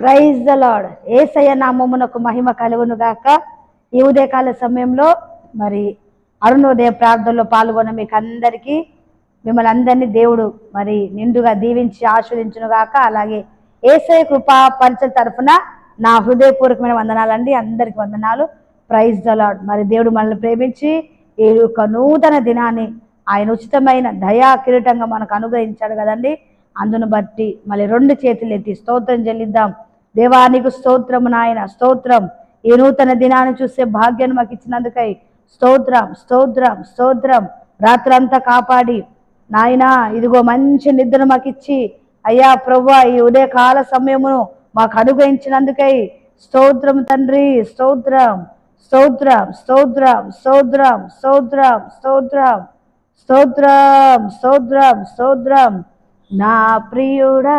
Praise the lord ఏసయ్య నామమునకు మహిమ కలుగును గాక ఈ ఉదయకాల సమయంలో మరి అరుణోదయ ప్రార్థనలో పాల్గొన్న మీకు అందరికీ మిమ్మల్ని అందరినీ దేవుడు మరి నిండుగా దీవించి ఆస్వాదించును గాక అలాగే ఏసయ్య కృపా పరిచయ తరఫున నా హృదయపూర్వకమైన వందనాలండి. అందరికి వందనాలు. ప్రైజ్ ద లాడ్ మరి దేవుడు మనల్ని ప్రేమించి ఈ యొక్క నూతన దినాన్ని ఆయన ఉచితమైన దయా కిరీటంగా మనకు అనుగ్రహించాడు కదండి. అందును బట్టి మళ్ళీ రెండు చేతులు ఎత్తి స్తోత్రం చెల్లిద్దాం. దేవానికి స్తోత్రం నాయన స్తోత్రం. ఈ నూతన దినాన్ని చూసే భాగ్యాన్ని మాకు ఇచ్చినందుకై స్తోత్రం స్తోత్రం స్తోత్రం. రాత్రంతా కాపాడి నాయన ఇదిగో మంచి నిద్ర మాకు ఇచ్చి అయ్యా ప్రభు ఈ ఉదయకాల సమయమును మాకు అనుగ్రహించినందుకై స్తోత్రం తండ్రి స్తోత్రం. స్తోత్రం స్తోత్రం స్తోత్రం స్తోత్రం స్తోత్రం. స్తోత్రం స్తోత్రం స్తోత్రం. నా ప్రియుడా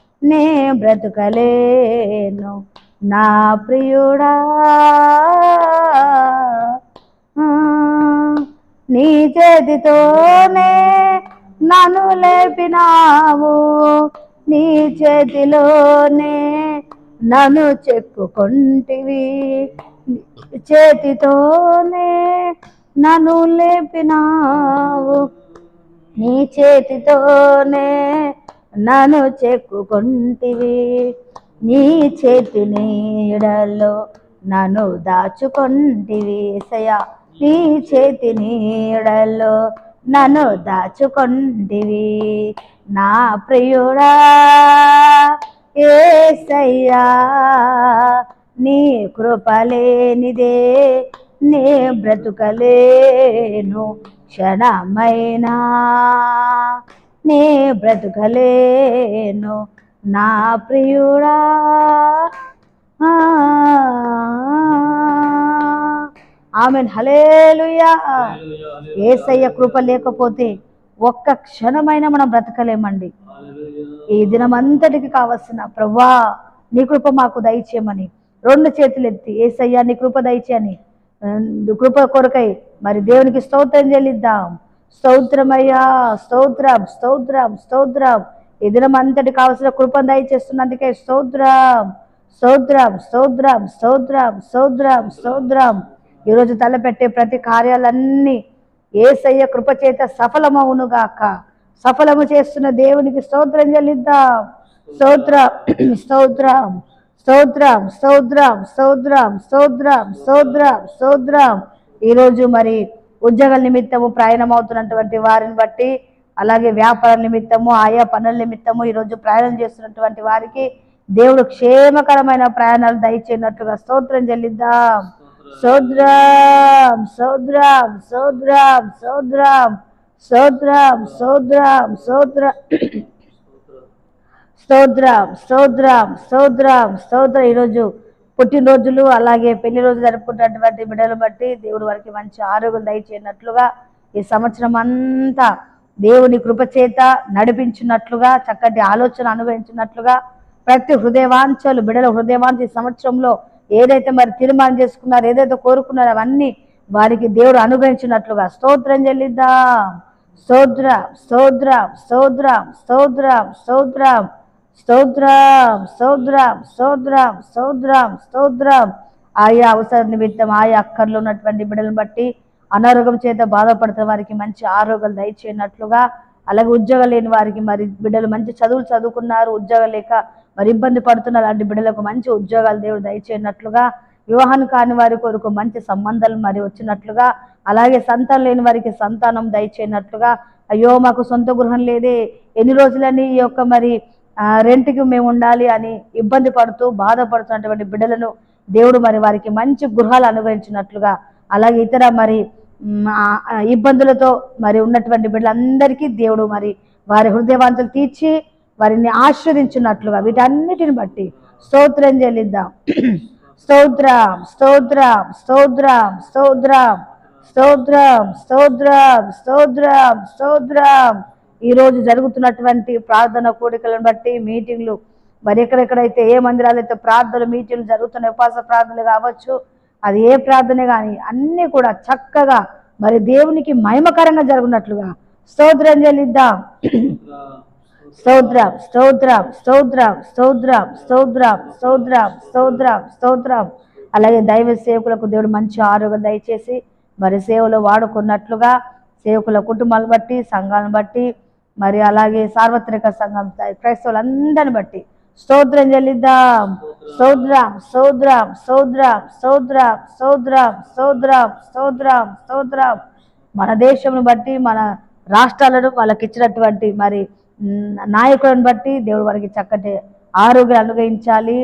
నే బ్రతుకలేను నా ప్రియుడా. నీ చేతితోనే నన్ను లేపినావు. నీ చేతిలోనే నన్ను చెప్పుకుంటివి. చేతితోనే నన్ను లేపినావు. నీ చేతితోనే నన్ను చెక్కుకుంటివి. నీ చేతి నీడలో నన్ను దాచుకొంటివి సయా నీ చేతి నీడలో నన్ను దాచుకొంటివి. నా ప్రియుడా ఏసయ్యా నీ కృపలేనిదే నే బ్రతుకలేను క్షణమైనా. నే బ్రతుకలేను నా ప్రియుడా. ఆ, ఆమెన్. హలేలుయా ఏసయ్య కృప లేకపోతే ఒక్క క్షణమైనా మనం బ్రతకలేమండి. ఈ దినమంతటికి కావలసిన ప్రభా నీ కృప మాకు దయచేయమని. రెండు చేతులు ఎత్తి ఏసయ్యా నీ కృప దయచేయని. కృప కొరకై మరి దేవునికి స్తోత్రం చెల్లిద్దాం. స్తోత్రమయ్యా స్తోత్రం స్తోత్రం స్తోత్రం ఈ దినమంతటి కావలసిన కృపను దయచేస్తున్నందుకే స్తోత్రం స్తోత్రం స్తోత్రం స్తోత్రం స్తోత్రం స్తోత్రం ఈరోజు తలపెట్టే ప్రతి కార్యాలన్నీ ఏసయ్య కృపచేత సఫలమవును సఫలమవునుగాక సఫలము చేస్తున్న దేవునికి స్తోత్రం చెల్లిద్దాం స్తోత్రం స్తోత్రం స్తోత్రం స్తోత్రం స్తోత్రం స్తోత్రం స్తోత్రం స్తోత్రం ఈరోజు మరి ఉద్యోగాల నిమిత్తము ప్రయాణం అవుతున్నటువంటి వారిని బట్టి అలాగే వ్యాపార నిమిత్తము ఆయా పనుల నిమిత్తము ఈరోజు ప్రయాణం చేస్తున్నటువంటి వారికి దేవుడు క్షేమకరమైన ప్రయాణాలు దయచేయనట్లుగా స్తోత్రం చెల్లిద్దాం. సోద్రం సోద్రం సోద్రం సోద్రం సోద్రం సోద్రం సోద్ర స్తోత్రం స్తోత్రం స్తోత్రం స్తోత్రం. ఈరోజు పుట్టినరోజులు అలాగే పెళ్ళి రోజు జరుపుకున్నటువంటి బిడ్డలు బట్టి దేవుడు వారికి మంచి ఆరోగ్యం దయచేయనట్లుగా ఈ సంవత్సరం అంతా దేవుని కృపచేత నడిపించినట్లుగా చక్కటి ఆలోచన అనుభవించినట్లుగా ప్రతి హృదయవాంఛలు బిడల హృదయవాంఛ సంవత్సరంలో ఏదైతే మరి తీర్మానం చేసుకున్నారో ఏదైతే కోరుకున్నారో అవన్నీ వారికి దేవుడు అనుగ్రహించినట్లుగా స్తోత్రం చెల్లిద్దాం. స్తోత్రం స్తోత్రం స్తోత్రం స్తోత్రం స్తోత్రం. స్తోత్రం స్తోత్రం స్తోత్రం స్తోత్రం స్తోత్రం. ఆయా అవసర నిమిత్తం ఆయా అక్కర్లు ఉన్నటువంటి బిడ్డలను బట్టి అనారోగ్యం చేత బాధపడుతున్న వారికి మంచి ఆరోగ్యాలు దయచేయనట్లుగా అలాగే ఉద్యోగం లేని వారికి మరి బిడ్డలు మంచి చదువులు చదువుకున్నారు ఉద్యోగం లేక మరి ఇబ్బంది పడుతున్న అలాంటి బిడ్డలకు మంచి ఉద్యోగాలు దేవుడు దయచేయనట్లుగా వివాహం కాని వారి కొరకు మంచి సంబంధాలు మరి వచ్చినట్లుగా అలాగే సంతానం లేని వారికి సంతానం దయచేయనట్లుగా అయ్యో మాకు సొంత గృహం లేదే ఎన్ని రోజులని ఈ యొక్క మరి రెంట్కి మేము ఉండాలి అని ఇబ్బంది పడుతూ బాధపడుతున్నటువంటి బిడ్డలను దేవుడు మరి వారికి మంచి గృహాలు అనుగ్రహించినట్లుగా అలాగే ఇతర మరి ఇబ్బందులతో మరి ఉన్నటువంటి బిడ్డలందరికీ దేవుడు మరి వారి హృదయవాంతులు తీర్చి వారిని ఆశ్రదించినట్లుగా వీటన్నిటిని బట్టి స్తోత్రం చెల్లిద్దాం. స్తోత్రం స్తోత్రం స్తోత్రం స్తోత్రం స్తోత్రం స్తోత్రం స్తోత్రం స్తోత్రం. ఈరోజు జరుగుతున్నటువంటి ప్రార్థన కోడికలను బట్టి మీటింగ్లు. మరి ఎక్కడెక్కడైతే ఏ మందిరాలైతే ప్రార్థనలు మీటింగ్లు జరుగుతున్న ఉపవాస ప్రార్థనలు కావచ్చు అది ఏ ప్రార్థన కానీ అన్నీ కూడా చక్కగా మరి దేవునికి మహిమకరంగా జరుగునట్లుగా స్తోత్రం చెల్లిద్దాం. స్తోత్రం స్తోత్రం స్తోత్రం స్తోత్రం స్తోత్రం స్తోత్రం స్తోత్రం స్తోత్రం. అలాగే దైవ సేవకులకు దేవుడు మంచి ఆరోగ్యం దయచేసి మరి సేవలో వాడుకున్నట్లుగా సేవకుల కుటుంబాలను బట్టి సంఘాలను బట్టి మరి అలాగే సార్వత్రిక సంఘం క్రైస్తవులందరిని బట్టి స్తోత్రం చెల్లిద్దాం. సోద్రాం సోద్రాం సోద్రాం సోద్రాం సోద్రాం సోద్రాం సోద్రాం సోద్రాం మన దేశంను బట్టి మన రాష్ట్రాలను వాళ్ళకి ఇచ్చినటువంటి మరి నాయకులను బట్టి దేవుడు వారికి చక్కటి ఆరోగ్యం అనుగ్రహించాలి.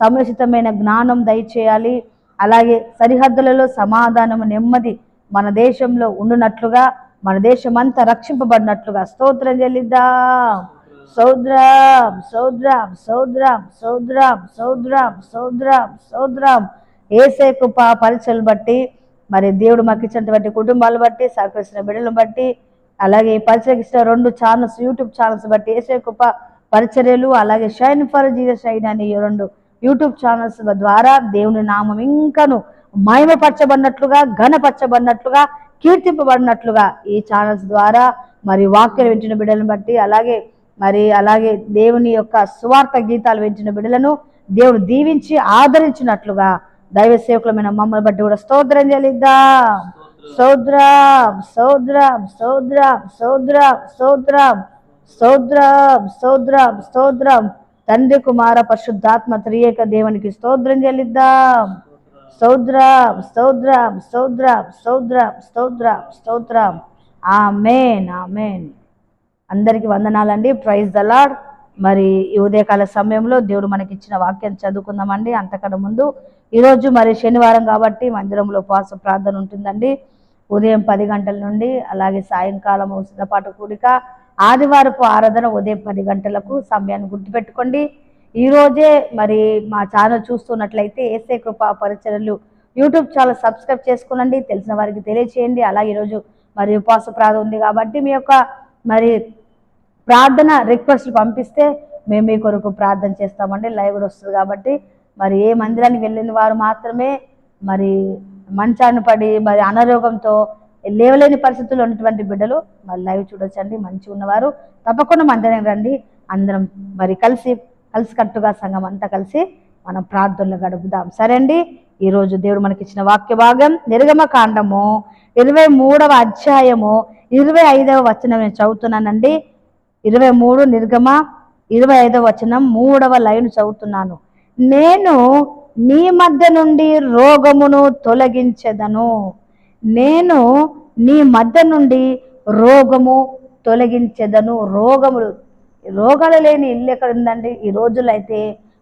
సముచితమైన జ్ఞానం దయచేయాలి. అలాగే సరిహద్దులలో సమాధానం నెమ్మది మన దేశంలో ఉండునట్లుగా మన దేశం అంతా రక్షింపబడినట్లుగా స్తోత్రం చెల్లిద్దాం. సౌద్రం సౌద్రం సౌద్రం సౌద్రం సౌద్రం సౌద్రం సౌద్రం. ఏసే కృప పరిచయలు బట్టి మరి దేవుడు మాకు ఇచ్చినటువంటి కుటుంబాలు బట్టి సహకరిస్తున్న బిడ్డలను బట్టి అలాగే పరిచయకిస్తున్న రెండు ఛానల్స్ యూట్యూబ్ ఛానల్స్ బట్టి ఏసే కృప పరిచర్యలు అలాగే షైన్ ఫర్ జీజస్ షైన్ అనే రెండు యూట్యూబ్ ఛానల్స్ ద్వారా దేవుని నామం ఇంకను మహిమపరచబడినట్లుగా ఘనపరచబడినట్లుగా కీర్తింపబడినట్లుగా ఈ ఛానల్స్ ద్వారా మరి వాక్యలు వింటున్న బిడ్డలను బట్టి అలాగే మరి అలాగే దేవుని యొక్క స్వార్థ గీతాలు వింటున్న బిడ్డలను దేవుడు దీవించి ఆదరించినట్లుగా దైవ సేవకులమైన మమ్మల్ని బట్టి కూడా స్తోత్రం చెల్లిద్దాం. సోద్రాం సోద్రాం సోద్రాం సోద్రాం సౌద్రం సోద్రాం సోద్రాం స్తోత్రం. తండ్రి కుమార పరిశుద్ధాత్మ త్రియేక దేవునికి స్తోత్రం చెల్లిద్దాం. స్తోత్రం స్తోత్రం స్తోత్రం స్తోత్రం స్తోత్రం స్తోత్రం. Amen amen. అందరికీ వందనాలండి. ప్రైజ్ ద లాడ్ మరి ఈ ఉదయకాల సమయంలో దేవుడు మనకి ఇచ్చిన వాక్యం చదువుకుందామండి. అంతకన్నా ముందు ఈరోజు మరి శనివారం కాబట్టి మందిరంలో ఉపవాస ప్రార్థన ఉంటుందండి. ఉదయం పది గంటల నుండి అలాగే సాయంకాలం సిద్ధపాటు కూడిక ఆదివారపు ఆరాధన ఉదయం పది గంటలకు సమయాన్ని గుర్తుపెట్టుకోండి. ఈరోజే మరి మా ఛానల్ చూస్తున్నట్లయితే ఏసే కృపా పరిచర్యలు యూట్యూబ్ ఛానల్ సబ్స్క్రైబ్ చేసుకోనండి. తెలిసిన వారికి తెలియచేయండి. అలాగే ఈరోజు మరి ఉపవాస ప్రార్థన ఉంది కాబట్టి మీ యొక్క మరి ప్రార్థన రిక్వెస్ట్ పంపిస్తే మేము మీ కొరకు ప్రార్థన చేస్తామండి. లైవ్ కూడా వస్తుంది కాబట్టి మరి ఏ మందిరానికి వెళ్ళిన వారు మాత్రమే మరి మంచాన్ని పడి మరి అనారోగ్యంతో లేవలేని పరిస్థితుల్లో ఉన్నటువంటి బిడ్డలు మరి లైవ్ చూడొచ్చండి. మంచి ఉన్నవారు తప్పకుండా మందిరానికి రండి. అందరం మరి కలిసి కలిసికట్టుగా సంఘం అంతా కలిసి మనం ప్రార్థనలు గడుపుదాం. సరే అండి ఈరోజు దేవుడు మనకి ఇచ్చిన వాక్య భాగం నిర్గమ కాండము ఇరవై మూడవ అధ్యాయము ఇరవై ఐదవ వచనం నేను చదువుతున్నానండి. ఇరవై మూడు నిర్గమ ఇరవై ఐదవ వచనం మూడవ లైన్ చదువుతున్నాను. నేను నీ మధ్య నుండి రోగమును తొలగించెదను. నేను నీ మధ్య నుండి రోగము తొలగించెదను. రోగములు రోగాలు లేని ఇల్లు ఎక్కడ ఉందండి? ఈ రోజుల్లో అయితే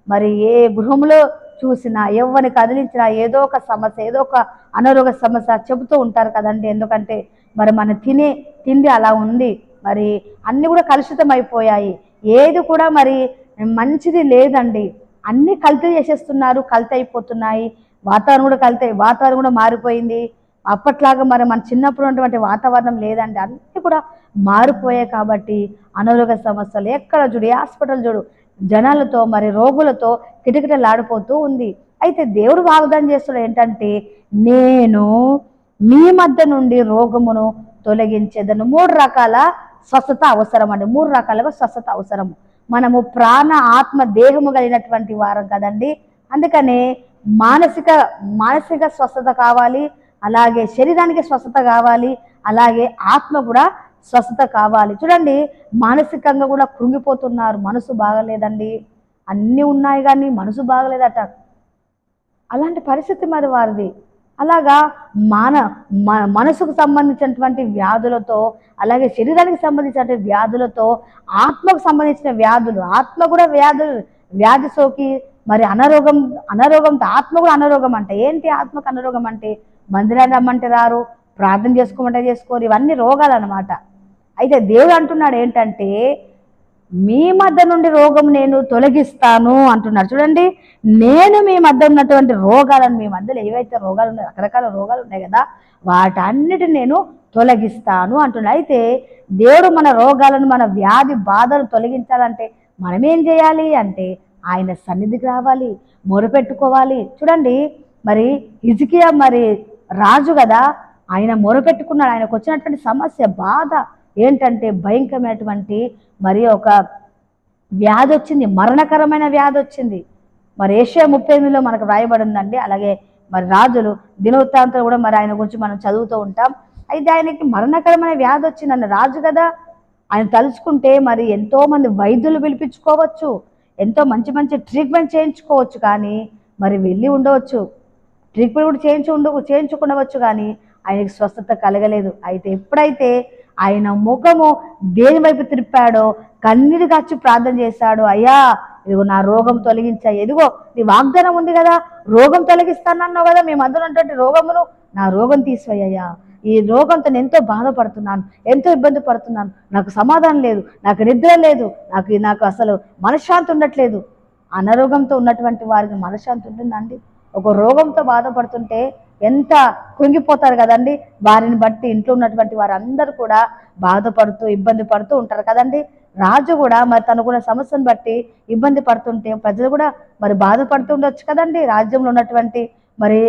మరి ఏ గృహంలో చూసినా ఎవరిని కదిలించినా ఏదో ఒక సమస్య ఏదో ఒక అనారోగ్య సమస్య చెబుతూ ఉంటారు కదండి. ఎందుకంటే మరి మన తినే తిండి అలా ఉంది. మరి అన్నీ కూడా కలుషితం అయిపోయాయి ఏది కూడా మరి మంచిది లేదండి. అన్నీ కల్తీ చేసేస్తున్నారు కల్తీ అయిపోతున్నాయి. వాతావరణం కూడా కల్తీ వాతావరణం కూడా మారిపోయింది. అప్పట్లాగా మరి మన చిన్నప్పుడు ఉన్నటువంటి వాతావరణం లేదండి. అన్నీ కూడా మారిపోయాయి కాబట్టి అనారోగ్య సమస్యలు ఎక్కడ చూడు ఏ హాస్పిటల్ చూడు జనాలతో మరి రోగులతో కిటకిటలాడిపోతూ ఉంది. అయితే దేవుడు వాగ్దానం చేస్తున్నాడు ఏంటంటే నేను మీ మధ్య నుండి రోగమును తొలగించేదను. మూడు రకాల స్వస్థత అవసరం అండి. మూడు రకాలుగా స్వస్థత అవసరము. మనము ప్రాణ ఆత్మ దేహము కలిగినటువంటి వారం కదండి. అందుకనే మానసిక మానసిక స్వస్థత కావాలి. అలాగే శరీరానికి స్వస్థత కావాలి అలాగే ఆత్మ కూడా స్వస్థత కావాలి. చూడండి మానసికంగా కూడా కృంగిపోతున్నారు. మనసు బాగలేదండి. అన్నీ ఉన్నాయి కానీ మనసు బాగలేదట. అలాంటి పరిస్థితి మరి వారిది. అలాగా మాన మనసుకు సంబంధించినటువంటి వ్యాధులతో అలాగే శరీరానికి సంబంధించినటువంటి వ్యాధులతో ఆత్మకు సంబంధించిన వ్యాధులు ఆత్మ కూడా వ్యాధులు వ్యాధి సోకి మరి అనారోగం అనారోగంతో ఆత్మ కూడా అనారోగం అంటే ఏంటి? ఆత్మకు అనారోగం అంటే మందిరాన్ని రమ్మంటే రారు ప్రార్థన చేసుకోమంటే చేసుకోరు ఇవన్నీ రోగాలు అనమాట అయితే దేవుడు అంటున్నాడు ఏంటంటే మీ మధ్య నుండి రోగం నేను తొలగిస్తాను అంటున్నాడు. చూడండి నేను మీ మధ్య ఉన్నటువంటి రోగాలను మీ మధ్యలో ఏవైతే రోగాలు ఉన్నాయో రకరకాల రోగాలు ఉన్నాయి కదా వాటన్నిటిని నేను తొలగిస్తాను అంటున్నాడు. అయితే దేవుడు మన రోగాలను మన వ్యాధి బాధలు తొలగించాలంటే మనం ఏం చేయాలి అంటే ఆయన సన్నిధికి రావాలి మొరపెట్టుకోవాలి. చూడండి మరి హిజ్కియా మరి రాజు కదా. ఆయన మొరపెట్టుకున్నాడు. ఆయనకు వచ్చినటువంటి సమస్య బాధ ఏంటంటే భయంకరమైనటువంటి మరి ఒక వ్యాధి వచ్చింది. మరణకరమైన వ్యాధి వచ్చింది. మరి ఏషియా ముప్పై ఎనిమిదిలో మనకు రాయబడి ఉందండి అలాగే మరి రాజులు దినవృత్తాంతం కూడా మరి ఆయన గురించి మనం చదువుతూ ఉంటాం. అయితే ఆయనకి మరణకరమైన వ్యాధి వచ్చిందన్న రాజు కదా. ఆయన తలుచుకుంటే మరి ఎంతోమంది వైద్యులు పిలిపించుకోవచ్చు. ఎంతో మంచి మంచి ట్రీట్మెంట్ చేయించుకోవచ్చు. కానీ మరి వెళ్ళి ఉండవచ్చు. ట్రీట్మెంట్ కూడా చేయించు ఉండ చేయించుకుండవచ్చు కానీ ఆయనకి స్వస్థత కలగలేదు. అయితే ఎప్పుడైతే ఆయన ముఖము దేని వైపు తిప్పాడో కన్నీరు కాచి ప్రార్థన చేశాడు అయ్యా ఇదిగో నా రోగం తొలగించా ఎదిగో నీ వాగ్దానం ఉంది కదా రోగం తొలగిస్తానన్నావు కదా మేము అటువంటి ఉన్నటువంటి రోగమును నా రోగం తీసివయ్యా ఈ రోగంతో నేను ఎంతో బాధపడుతున్నాను ఎంతో ఇబ్బంది పడుతున్నాను నాకు సమాధానం లేదు నాకు నిద్ర లేదు నాకు నాకు అసలు మనశ్శాంతి ఉండట్లేదు. అనారోగ్యంతో ఉన్నటువంటి వారికి మనశ్శాంతి ఉంటుందండి ఒక రోగంతో బాధపడుతుంటే ఎంత కృంగిపోతారు కదండి? వారిని బట్టి ఇంట్లో ఉన్నటువంటి వారందరూ కూడా బాధపడుతూ ఇబ్బంది పడుతూ ఉంటారు కదండి? రాజు కూడా మరి తనకున్న సమస్యను బట్టి ఇబ్బంది పడుతుంటే ప్రజలు కూడా మరి బాధపడుతూ ఉండొచ్చు కదండి? రాజ్యంలో ఉన్నటువంటి మరి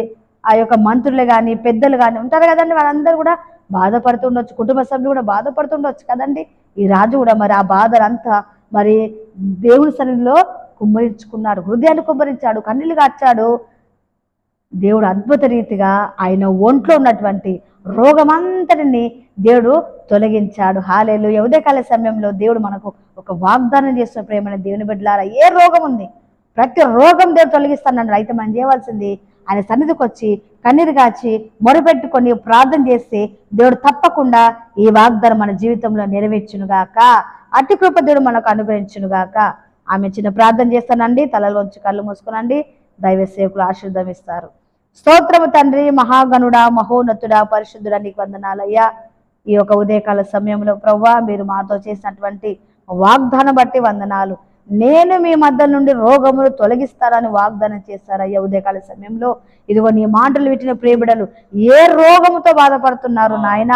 ఆ యొక్క మంత్రులు కానీ పెద్దలు కానీ ఉంటారు కదండి? వాళ్ళందరూ కూడా బాధపడుతూ ఉండొచ్చు. కుటుంబ సభ్యులు కూడా బాధపడుతూ ఉండొచ్చు కదండి? ఈ రాజు కూడా మరి ఆ బాధలంతా మరి దేవుని సన్నిధిలో కుమ్మరించుకున్నాడు. హృదయాన్ని కుమ్మరించాడు కన్నీళ్ళు కార్చాడు దేవుడు అద్భుత రీతిగా ఆయన ఒంట్లో ఉన్నటువంటి రోగమంతటిని దేవుడు తొలగించాడు. హాలేలు ఉదయకాల సమయంలో దేవుడు మనకు ఒక వాగ్దానం చేస్తున్న ప్రేమైన దేవుని బిడ్డలారా ఏ రోగం ఉంది? ప్రతి రోగం దేవుడు తొలగిస్తానన్నాడు. అయితే మనం చేయవలసింది ఆయన సన్నిధికి వచ్చి కన్నీరు కాచి మొరపెట్టుకొని ప్రార్థన చేస్తే దేవుడు తప్పకుండా ఈ వాగ్దానం మన జీవితంలో నెరవేర్చునుగాక. అట్టి కృప దేవుడు మనకు అనుగ్రహించునుగాక. ఆమె చిన్న ప్రార్థన చేస్తానండి. తలలోంచి కళ్ళు మూసుకునండి. దైవ సేవకులు ఆశీర్వదం ఇస్తారు స్తోత్రము తండ్రి మహాగణుడా మహోన్నతుడా పరిశుద్ధుడ నీకు వందనాలయ్యా. ఈ యొక్క ఉదయకాల సమయంలో ప్రవ్వా మీరు మాతో చేసినటువంటి వాగ్దానం బట్టి వందనాలు. నేను మీ మధ్య నుండి రోగములు తొలగిస్తారని వాగ్దానం చేస్తారయ్యా ఉదయకాల సమయంలో. ఇదిగో నీ మాటలు విట్టిన ప్రేమిడలు ఏ రోగముతో బాధపడుతున్నారు నాయన?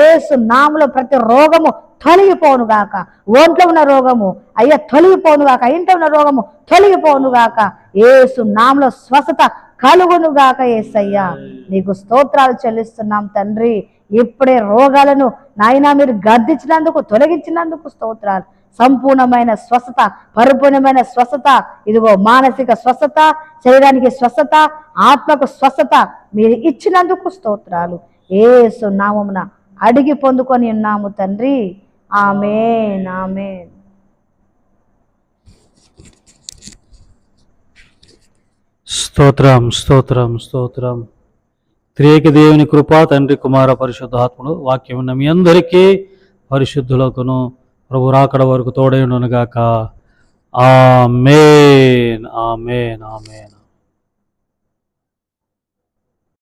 ఏసు నాములో ప్రతి రోగము తొలగిపోను గాక. ఒంట్లో ఉన్న రోగము అయ్యా తొలగిపోను గాక. ఇంట్లో ఉన్న రోగము తొలగిపోను గాక. ఏసు నాములో స్వస్థత కలుగునుగాక ఏసయ్యా. నీకు స్తోత్రాలు చెల్లిస్తున్నాం తండ్రి. ఇప్పుడే రోగాలను నాయనా మీరు గర్దించినందుకు తొలగించినందుకు స్తోత్రాలు. సంపూర్ణమైన స్వస్థత పరిపూర్ణమైన స్వస్థత ఇదిగో మానసిక స్వస్థత శరీరానికి స్వస్థత ఆత్మకు స్వస్థత మీరు ఇచ్చినందుకు స్తోత్రాలు. ఏసు నామమున అడిగి పొందుకొని ఉన్నాము తండ్రి. ఆమె నామే స్తోత్రం స్తోత్రం స్తోత్రం. త్రియేక దేవుని కృప తండ్రి కుమార పరిశుద్ధాత్ముడు వాక్యం ఉన్న మీ అందరికీ పరిశుద్ధులకును ప్రభు రాకడ వరకు తోడైండునుగాక ఆమేన్ ఆమేన్ ఆమేన్.